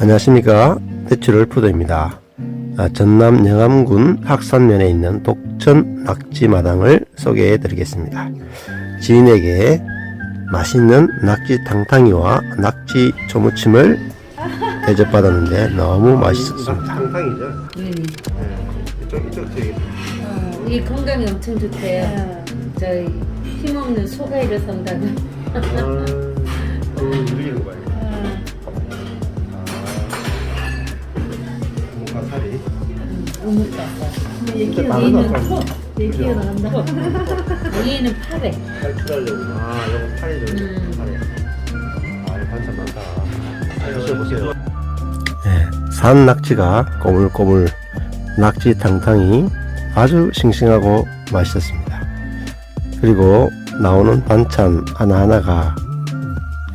안녕하십니까 대출을 푸드입니다 아, 전남 영암군 학산면에 있는 독천 낙지마당을 소개해 드리겠습니다 지인에게 맛있는 낙지 탕탕이와 낙지 조무침을 대접받았는데 너무 맛있었습니다 탕탕이죠? 네. 이쪽, 이쪽 되게 어, 이 건강에 엄청 좋대요. 저희 힘없는 소가이를 산다고. 누리는 거 봐요 우뭇다고. 얘기가 나간다. 얘기가 나간다. 얘는 팔에. 탈출하려고 아 이거 팔이죠 음. 팔이 아 이거 반찬 많다 드셔보세요 네, 산 낙지가 꼬물꼬물 낙지 탕탕이 아주 싱싱하고 맛있었습니다 그리고 나오는 반찬 하나하나가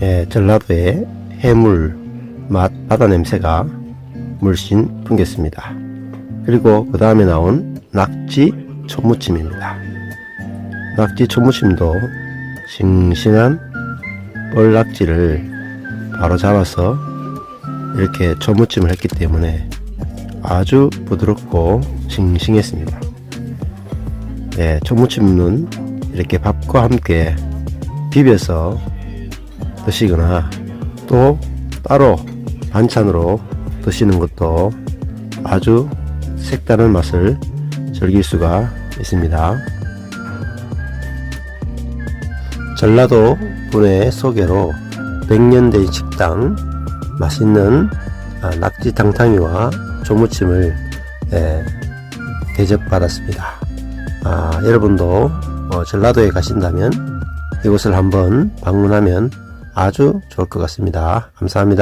예, 전라도의 해물 맛 바다 냄새가 물씬 풍겼습니다 그리고 그 다음에 나온 낙지 초무침입니다 낙지 초무침도 싱싱한 뻘낙지를 바로 잡아서 이렇게 초무침을 했기 때문에 아주 부드럽고 싱싱했습니다. 네, 초무침은 이렇게 밥과 함께 비벼서 드시거나 또 따로 반찬으로 드시는 것도 아주 색다른 맛을 즐길 수가 있습니다. 전라도 분의 소개로 백년된 식당 맛있는 아, 낙지 탕탕이와 조무침을 예, 대접받았습니다. 아, 여러분도 어, 전라도에 가신다면 이곳을 한번 방문하면 아주 좋을 것 같습니다. 감사합니다.